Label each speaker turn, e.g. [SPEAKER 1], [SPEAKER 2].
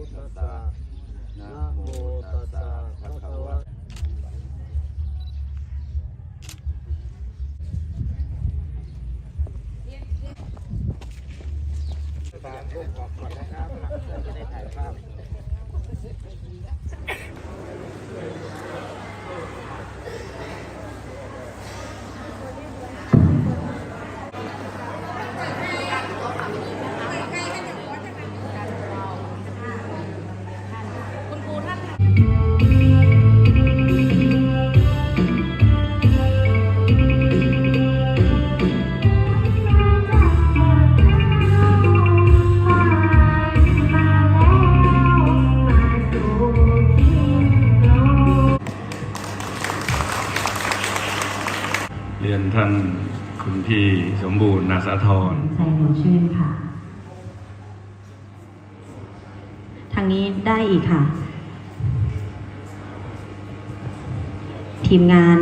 [SPEAKER 1] ุทธานะโมตัสสะภะคะวะตามรูปออกก่อนนะครับจะได้ถ่ายภาพ
[SPEAKER 2] รียนท่านคุณพี่สมบูรณ์นาสาธร
[SPEAKER 3] ใจหนูชื่นค่ะ ทางนี้ได้อีกค่ะ ทีมงาน